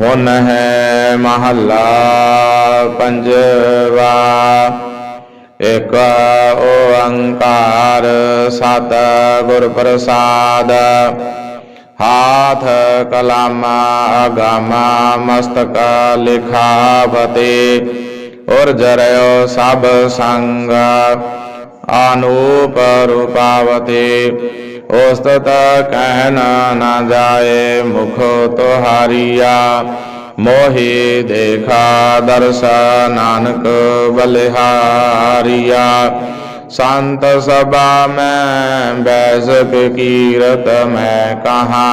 ਹੁਣ ਹੈ ਮਹੱਲਾ ਪੰਜਵਾ। ਇਕ ਓੰਕਾਰ ਸਤ ਗੁਰ ਪ੍ਰਸਾਦ। ਹਾਥ ਕਲਾਮਾ ਅਗਾਮਾ ਮਸਤਕ ਲਿਖਾਵਤੇ। ਔਰ ਜਰਯੋ ਸਭ ਸੰਗ। ਅਨੂਪ ਰੂਪਾਵਤੇ ਉਸਤਤ ਕਹਿਨ ਨਾ ਜਾਏ ਮੁਖ ਤੁਹਾਰੀਆ, ਮੋਹਿ ਦੇਖਾ ਦਰਸ ਨਾਨਕ ਬਲਿਹਾਰੀਆ। ਸੰਤ ਸਭਾ ਮੈਂ ਬੈਸ ਕੀਰਤ ਮੈਂ ਕਹਾ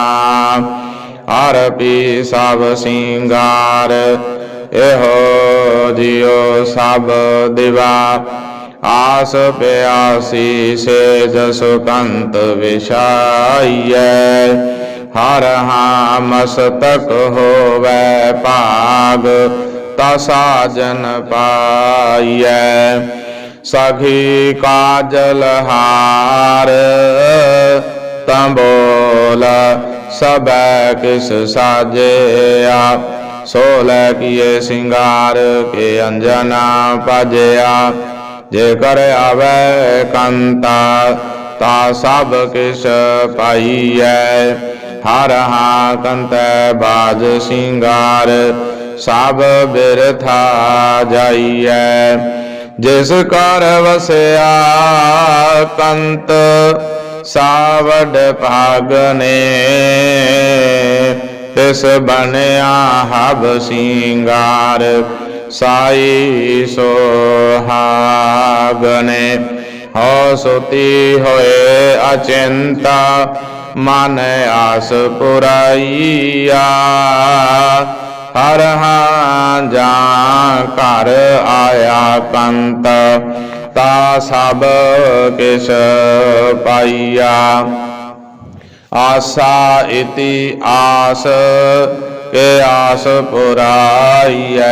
ਆਰਪੀ ਸਭ ਸਿੰਗਾਰ, ਇਹੋ ਜਿਉ ਸਭ ਦਿਵਾ। ਆਸ ਪਿਆਸੀ ਸੇ ਸੁਕੰਤ ਕੰਤ ਵਿਸ਼ਾਈਐ ਹਰ ਹਾਂ ਮਸਤਕ ਹੋਵੇ ਭਾਗ ਤਾ ਸਾਜਨ ਪਾਈਐ। ਸਖੀ ਕਾਜਲ ਹਾਰ ਤੰਬੋਲ ਸਬੈ ਕਿਸ ਸਾਜਿਆ। ਸੋਲੇ ਕੀਏ ਸਿੰਗਾਰ ਕੇ ਅੰਜਨਾ ਪਜਿਆ ਜੇਕਰ ਆਵੇ ਕੰਤਾ, ਤਾ ਸਭ ਕਿਸ ਪਾਈਐ। ਹਰ ਹਾਂ ਕੰਤੈ ਬਾਜ ਸਿੰਗਾਰ, ਸਭ ਬਿਰਥਾ ਜਾਈਐ। ਜਿਸ ਕਰ ਵਸਿਆ ਕੰਤ, ਸਾਵਡ ਭਾਗਨੇ ਤਿਸ ਬਣਿਆ ਹਬ ਸਿੰਗਾਰ। ਸਾਈ ਸੋਹਾਗਨੇ ਹੋ ਸੁਤੀ ਹੋਏ ਅਚਿੰਤਾ ਮਨ ਆਸ ਪੁਰਾਈਆ ਹਰ ਹਾਂ ਜਾ ਘਰ ਆਇਆ ਕੰਤ ਤਾ ਸਭ ਕਿਸ ਪਾਈਆ ਆਸਾ ਇਤੀ ਆਸ ਕੇ ਆਸ ਪੁਰਾਈਐ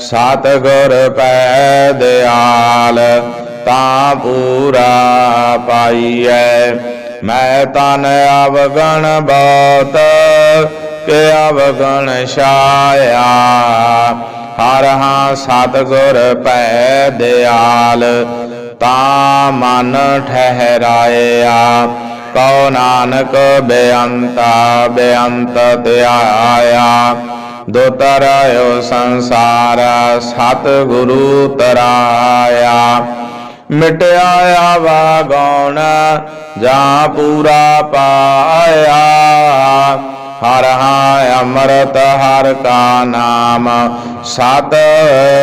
ਸਤਗੁਰ ਪੈ ਦਿਆਲ ਤਾਂ ਪੂਰਾ ਪਾਈਐ। ਮੈਂ ਤਨ ਅਵਗਣ ਬਹੁਤ ਕੇ ਅਵਗਣ ਛਾਇਆ। ਹਰ ਹਾਂ ਸਤਗੁਰ ਪੈ ਦਿਆਲ ਤਾਂ ਮਨ ਠਹਿਰਾਇਆ। ਕਉ ਨਾਨਕ ਬੇਅੰਤਾ, ਬੇਅੰਤ ਧਿਆਇਆ। ਦੁਤਰਯੋ ਸੰਸਾਰ ਸਤ ਗੁਰੂ ਤਰਾਇਆ। ਮਿਟਿਆ ਆਵਾ ਗਉਣ ਜਾਂ ਪੂਰਾ ਪਾਇਆ। ਹਰ ਹਾਂ ਅੰਮ੍ਰਿਤ, ਹਰ ਕਾ ਨਾਮ ਸਤ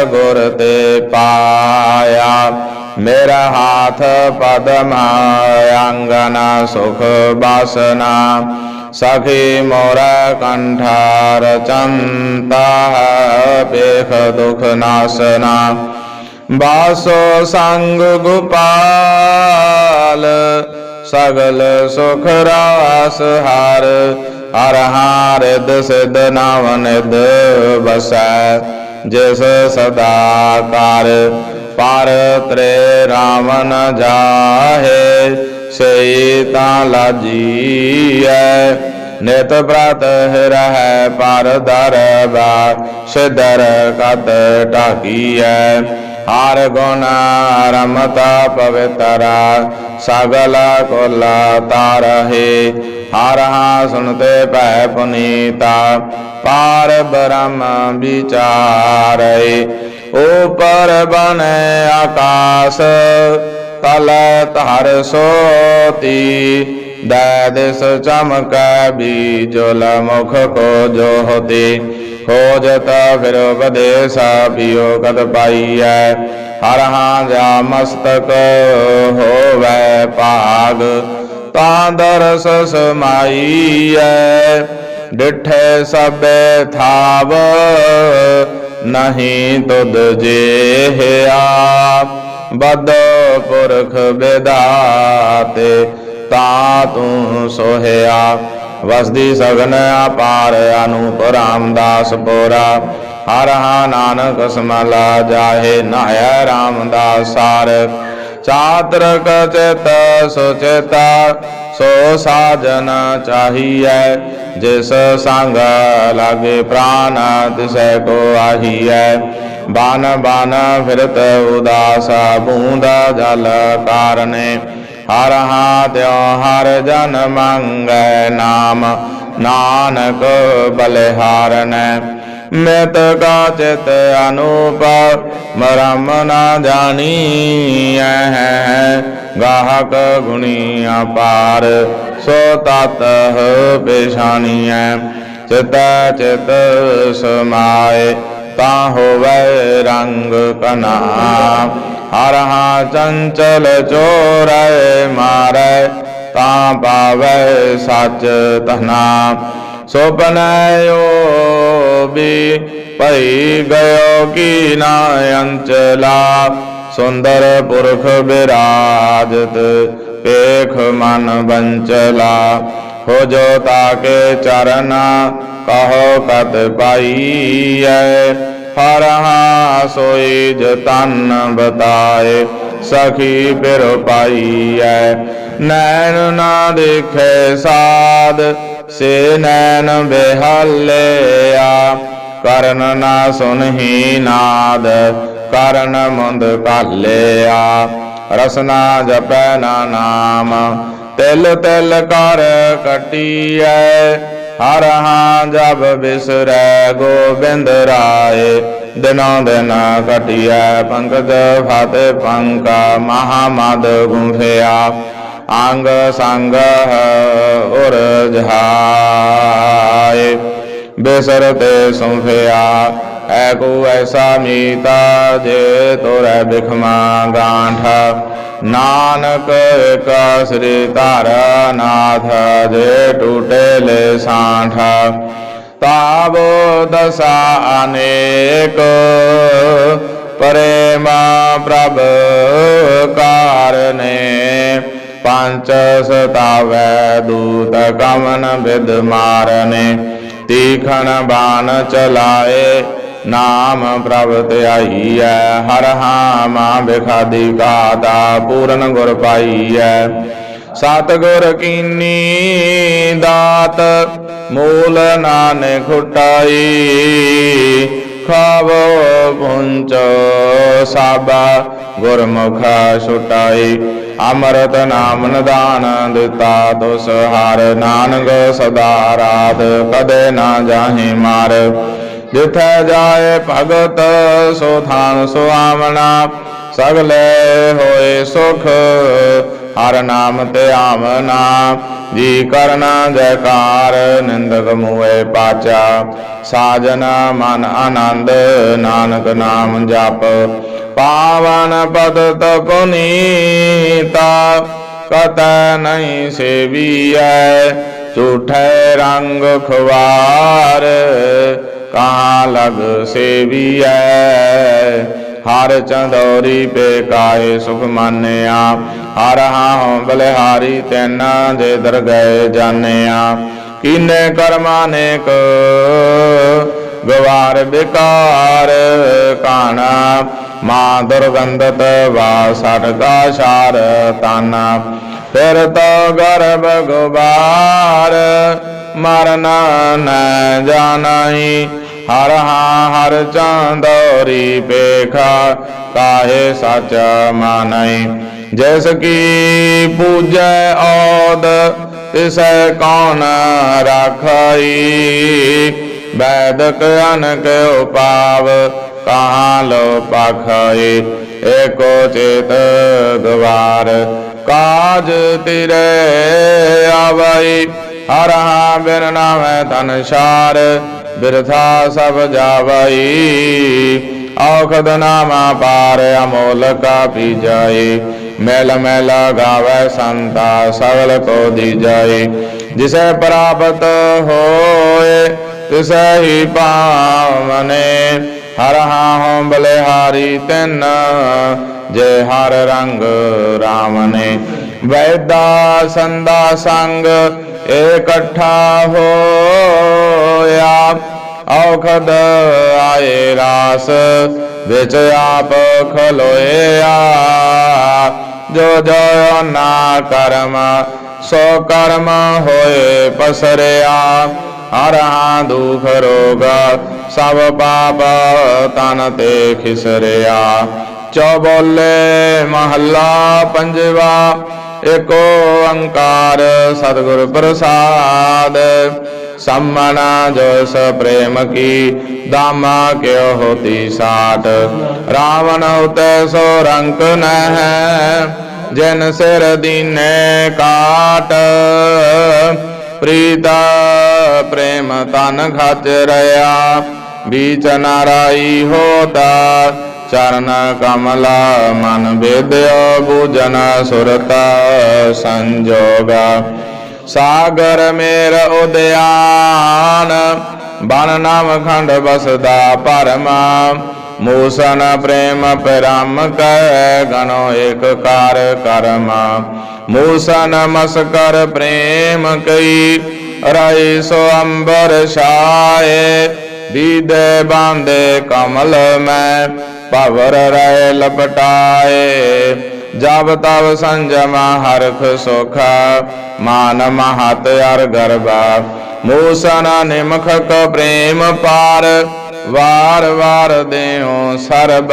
ਗੁਰ ਤੇ ਪਾਇਆ। ਮੇਰਾ ਹਾਥ ਪਦਮ ਅੰਗਨ, ਸੁਖ ਬਾਸਨਾ। ਸਖੀ ਮੋਰ ਕੰਠਾਰ ਚੰਤਾ ਪੇਖ ਦੁਖ ਨਾਸਨਾ ਬਾਸੋ ਸੰਗ ਗੋਪਾਲ ਸਗਲ ਸੁਖ ਰਾਸ ਹਰ ਹਰ ਹਾਰਿਦ ਸਿਧ ਨਾਮ ਨਿਦ ਬਸੈ ਸਈ ਤਾਂ ਲਾਜੀਐ। ਨਿਤ ਪ੍ਰਤ ਰਹਿ ਪਰ ਦਰਬਾ ਸਿਦਰ ਕਤ ਢਾਕੀਐ। ਹਰ ਗੁਣ ਰਮਤਾ ਪਵਿੱਤਰਾ, ਸਗਲ ਕੁਲ ਤਾਰਹੇ ਹਰ ਹਾ ਸੁਨਤੇ ਭੈ ਪੁਨੀਤਾ, ਪਾਰ ਬ੍ਰਹਮ ਵਿਚਾਰੇ। ਉਪਰ ਬਨੇ ਆਕਾਸ ਤਲ ਧਰ ਸੋਤੀ ਦੈ ਦਿਸ ਚਮਕੈ ਬੀਜੁਲ ਮੁਖ ਕੋ ਜੋਹਤੀ ਖੋਜਤ ਫਿਰ ਉਪਦੇਸਾ ਪਿਓ ਕਦ ਪਾਈਐ, ਹਰ ਹਾਂ ਜਾ ਮਸਤਕ ਹੋਵੈ ਭਾਗ। ਤਾਂ ਦਰਸ ਸਮਾਈਐ, ਡਿਠੇ ਸਭੇ ਥਾਵ, ਨਹੀਂ ਬਦ ਪੁਰਖ ਵਿਦਾਤੇ, ਤਾ ਤੂੰ ਸੋਹਿਆ। ਵਸਦੀ ਸਗਨ ਅਪਾਰ ਅਨੂਪ ਰਾਮਦਾਸ ਪੋਰਾ। ਹਰ ਹਾ ਨਾਨਕ ਸਮਲਾ ਜਾਹੇ, ਨਾਹਿ ਰਾਮਦਾਸ ਸਾਰ। ਚਾਤਰਕ ਚਿਤ ਸੁਚਿਤਾ, ਸੋ ਸਾਜਨ ਚਾਹੀਐ। ਜਿਸ ਸੰਗ ਲਾਗੇ ਪ੍ਰਾਨ, ਤਿਸੈ ਕੋ ਆਹੀਐ। ਬਾਨ ਬਾਨ ਫਿਰਤ ਉਦਾਸ, ਬੂੰਦ ਜਲ ਕਾਰਨੇ। ਹਰ ਹਾਥਿਓ ਹਰ ਜਨ ਮੰਗੈ ਨਾਮ, ਨਾਨਕ ਬਲਿਹਾਰਨੈ। ਮਿਤ ਕਾ ਚਿਤ ਅਨੂਪ, ਮਰਮ ਨਾ ਜਾਣੀਐ। ਗਾਹਕ ਗੁਣੀ ਅਪਾਰ, ਸੋ ਤਤ ਪੇਸ਼ਾਨੀਐ ਚਿਤ ਚਿਤ ਸਮਾਏ ਤਾ ਹੋਵੇ ਰੰਗ ਕਨਾ। ਹਰ ਹਾ ਚੰਚਲ ਚੋਰੈ ਮਾਰੈ, ਤਾਂ ਪਾਵੈ ਸੱਚ ਸੁਪਨਯੋ ਵੀ ਭਈ ਗਇਓ ਕੀ ਨਾ ਅੰਚਲਾ। ਸੁੰਦਰ ਪੁਰਖ ਬਿਰਾਜਤ ਪੇਖ ਮਨ ਬੰਚਲਾ। ਹੋ ਜੋ ਤਾਕੇ ਚਰਨਾ ਕਹੋ ਕਤ ਪਾਈਐ? ਹਰ ਹਾ ਸੋਈ ਜਤਨ ਬਤਾਏ ਸਖੀ ਪਿਰ ਪਾਈਐ। ਨੈਣ ਨਾ ਦੇਖੇ ਸਾਧ, ਸੇ ਨੈਣ ਬਿਹਾਲਿਆ ਕਰਨ ਨਾ ਸੁਨਹੀ ਨਾਦ, ਕਰਨ ਮੁੰਦ ਕਾਲਿਆ ਰਸਨਾ ਜਪੈ ਨਾ ਨਾਮ, ਤਿਲ ਤਿਲ ਕਰ ਕਟੀਐ। ਹਰ ਹਾਂ ਜਬ ਬਿਸਰੈ ਗੋਬਿੰਦ ਰਾਏ, ਦਿਨੋ ਦਿਨ ਘਟਿਆ ਪੰਕਜ ਫਾਤੇ ਪੰਕਾ ਮਹਾਮਦ ਗੁੰਫਿਆ, ਅੰਗ ਸੰਗ ਉਰ ਜਹਾਏ ਬਿਸਰਤੇ ਸੁੰਫਿਆ, ਐ ਕੋ ਐਸਾ ਮੀਤਾ ਜੇ ਤੋਰੇ ਬਿਖਮਾ ਗਾਂਠਾ ਨਾਨਕ ਇੱਕ ਸ੍ਰੀ ਧਾਰ ਨਾਥ ਜੇ ਟੂਟੇ ਲੈ ਸਾਂਠਾ, ਤਾਵੋ ਦਸਾ ਅਨੇਕ। ਪ੍ਰੇਮਾ ਪ੍ਰਭ ਕਾਰਨੇ, ਪੰਚ ਸਤਾਵੈ ਦੂਤ ਗਮਨ ਬਿਦ ਮਾਰਨੇ। ਤੀਖਣ ਬਾਣ ਚਲਾਏ ਨਾਮ ਪ੍ਰਭ ਧਿਆਈਐ ਹਰ ਹਾਮਾ ਬਿਖਾਦੀ ਕਾਤਾ ਪੂਰਨ ਗੁਰ ਪਾਈਐ। ਸਤ ਗੁਰ ਕੀਨੀ ਦਾਤ, ਮੂਲ ਨਾਨਕ ਖੁਟਾਈ ਖਾਵੋ ਪੁੰਚ ਸਾਬਾ ਗੁਰਮੁਖ ਛੁਟਾਈ। ਅਮਰਤ ਨਾਮ ਨਿਦਾਨ ਦਿੱਤਾ ਦੁਸ ਹਰ ਨਾਨਕ ਸਦਾ ਰਾਤ ਕਦੇ ਨਾ ਜਾਹੀ ਮਾਰ। ਜਿਥੈ ਜਾਏ ਭਗਤ, ਸੋ ਥਾਨ ਸੁਆਵਣਾ। ਸਗਲੇ ਹੋਏ ਸੁਖ, ਹਰ ਨਾਮ ਤੇ ਆਵਨਾ ਜੀ ਕਰਨਾ ਜੈਕਾਰ, ਨਿੰਦਕ ਮੂਏ ਪਾਚਾ। ਸਾਜਨ ਮਨ ਆਨੰਦ, ਨਾਨਕ ਨਾਮ ਜਪ। ਪਾਵਨ ਪਦ ਤਪੁਨੀਤਾ ਕਤ ਨਹੀਂ ਸੇਵੀਐ। ਝੂਠੇ ਰੰਗ ਖਵਾਰ ਕਾਂ ਲਗ ਸੇਵੀਐ? ਹਰ ਚੰਦੌਰੀ ਪੇ ਕਾਏ ਸੁਖ ਮਾਨਿਆ? ਹਰ ਹਾਂ ਬਲਿਹਾਰੀ ਤੈਨਾ ਜੇ ਦਰ ਗਏ ਜਾਣਿਆ। ਕਿਨੇ ਕਰਮਾ ਨੇਕ ਗਵਾਰ ਬਿਕਾਰ ਕਾਣਾ? ਮਾ ਦੁਰਗੰਧਤ ਵਾ ਕਾ ਸ਼ਾਰ ਤਾਨਾ। ਫਿਰ ਤੋ ਗਰਭ ਗੁਬਾਰ ਮਰਨਾ ਨ ਜਾਣਾਈ। ਹਰ ਹਾਂ, ਹਰ ਚਾਂਦੋਰੀ ਪੇਖਾ, ਕਾਹੇ ਸਚ ਮਾਨਈ? ਜੈਸ ਕੀ ਪੂਜੈ ਔਦ, ਤਿਸੈ ਕੌਣ ਰਾਖਾਈ? ਵੈਦਕ ਅਨਕ ਉਪਾਵ, ਕਹਾਂ ਲੋ ਪਖਾਈ? ਏਕੋ ਚੇਤ ਗਵਾਰ, ਕਾਜ ਤਿਰੇ ਆਵਈ? ਹਰ ਹਾਂ ਬਿਨ ਨਾਮੈ ਤਨ ਸਾਰ ਬਿਰਥਾ ਸਭ ਜਾਵਈ, ਔਖਦ ਨਾਮਾ ਪਾਰ ਅਮੋਲਕਾ ਪੀ ਜਾਏ ਮੈਲ ਮੈਲ ਗਾਵੇ ਸੰਤਾ ਸਗਲ ਕੋ ਦੀ ਜਾਏ ਜਿਸੈ ਪ੍ਰਾਪਤ ਹੋਏ, ਤਿਸੈ ਹੀ ਪਾਵਨੇ। ਹਰ ਹਾਂ ਬਲਿਹਾਰੀ ਤਿਨ, ਜੇ ਹਰ ਰੰਗ ਰਾਮ ਨੇ ਵੈਦਾ ਸੰਦਾ ਸੰਗ ਇਕੱਠਾ ਹੋਇਆ ਔਖਦ ਆਏ ਰਾਸ ਵਿੱਚ ਆਪ ਖਲੋਇਆ ਜੋ ਜੋ ਨਾ ਕਰਮ ਸੋ ਕਰਮ ਹੋਏ ਪਸਰਿਆ ਹਰਾਂ ਦੁਖ ਰੋਗ ਸਭ ਪਾਪ ਤਨ ਤੇ ਖਿਸਰਿਆ ਚੋ ਬੋਲੇ ਮਹੱਲਾ ਪੰਜਵਾ ਏਕ ਓੰਕਾਰ ਸਤਿਗੁਰ ਪ੍ਰਸਾਦ। ਸੰਮਨਾ ਜਸ ਪ੍ਰੇਮ ਕੀ, ਦਾਮਾ ਕਿਉ ਹੋਤੀ ਸਾਟ। ਰਾਵਣ ਉਤੈ ਸੋ ਰੰਕ ਨਹਿ, ਜਿਨ ਸਿਰ ਦੀਨੇ ਕਾਟ। ਪ੍ਰੀਤਾ ਪ੍ਰੇਮ ਤਨ ਖਚ ਰਿਆ ਬੀਚ ਨਾਰਾਈ ਹੋਤਾ। ਚਰਨ ਕਮਲਾ ਮਨ ਬੇਦਿਓ ਬੂਜਨ ਸੁਰਤਾ ਸੰਜੋਗਾ। ਸਾਗਰ ਮੇਰ ਉਦਿਆਨ ਬਨ ਨਾਮ ਖੰਡ ਬਸਦਾ ਪਰਮਾ। ਮੂਸਨ ਪ੍ਰੇਮ ਪਰਮ ਕੈ ਗਨੋ ਏਕ ਕਾਰ ਕਰਮਾ। ਮੂਸਨ ਮਸਕਰ ਪ੍ਰੇਮ ਕਈ ਰਾਈ ਸੋ ਅੰਬਰ ਛਾਏ। ਦੀਦੇ ਬਾਂਦੇ ਕਮਲ ਮੈਂ ਭਵਰ ਰਹਿ ਲਪਟਾਏ। ਜਬ ਤਬ ਸੰਜਮ ਹਰਖ ਸੁਖ, ਮਾਨ ਮਹਤ ਅਰ ਗਰਬਾ ਮੂਸਨ ਨਿਮਖ ਕ ਪ੍ਰੇਮ ਪਾਰ, ਵਾਰ ਵਾਰ ਦੇਉ ਸਰਬ।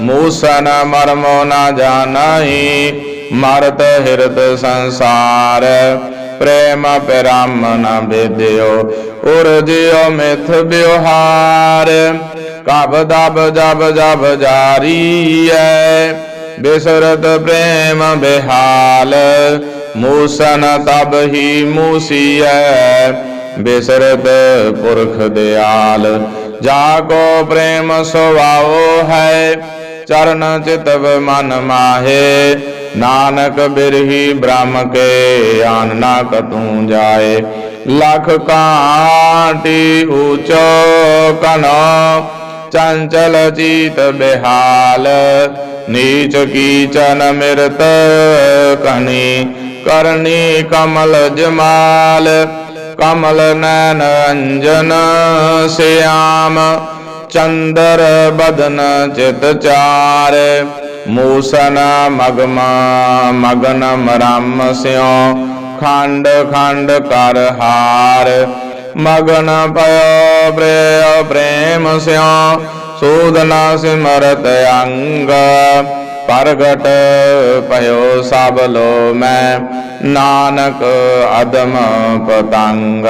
ਮੂਸਨ ਮਰਮੋ ਨਾ ਜਾਣਈ, ਮਰਤ ਹਿਰਦ ਸੰਸਾਰ। ਪ੍ਰੇਮ ਪਰਮ ਨ ਬੇਦਿਓ ਉਰ ਜਿਉ ਮਿਥ ਬਿਵਹਾਰ ਕਬ ਦਬ ਜਬ ਜਬ ਜਾਰੀ ਐ ਬਿਸਰਤ ਪ੍ਰੇਮ ਬਿਹਾਲ ਮੂਸਨ ਤਬ ਹੀ ਮੂਸੀਐ ਬਿਸਰਤ ਪੁਰਖ ਦਿਆਲ ਜਾ ਕੋ ਪ੍ਰੇਮ ਸੁਭਾਉ ਹੈ ਚਰਨ ਚਿਤਵ ਮਨ ਮਾਹੇ ਨਾਨਕ ਬਿਰਹੀ ਬ੍ਰਹਮ ਕੇ ਆਨ ਨਾ ਕਤੂ ਜਾਏ ਲਖ ਕਾਟੀ ਊਚੋ ਕਨੋ ਚੰਚਲ ਚੀਤ ਬਿਹਾਲ, ਨੀਚ ਕੀਚਨ ਮਿਰਤ ਕਨੀ ਕਰਨੀ ਕਮਲ ਜਮਾਲ, ਕਮਲ ਨੈਨ ਅੰਜਨ ਸਿਆਮ, ਚੰਦਰ ਬਦਨ ਚਿਤ ਚਾਰ, ਮੂਸਨ ਮਗਮ ਮਗਨ ਮਰਮ ਸਿਉ, ਖੰਡ ਖੰਡ ਕਰ ਹਾਰ ਮਗਨ ਪਇਓ ਪ੍ਰੇਮ ਪ੍ਰੇਮ ਸਿਉ, ਸੂਦਨਾ ਸਿਮਰਤ ਅੰਗ। ਪ੍ਰਗਟ ਭਇਓ ਸਭ ਲੋ ਮੈਂ ਨਾਨਕ ਅਦਮ ਪਤੰਗ।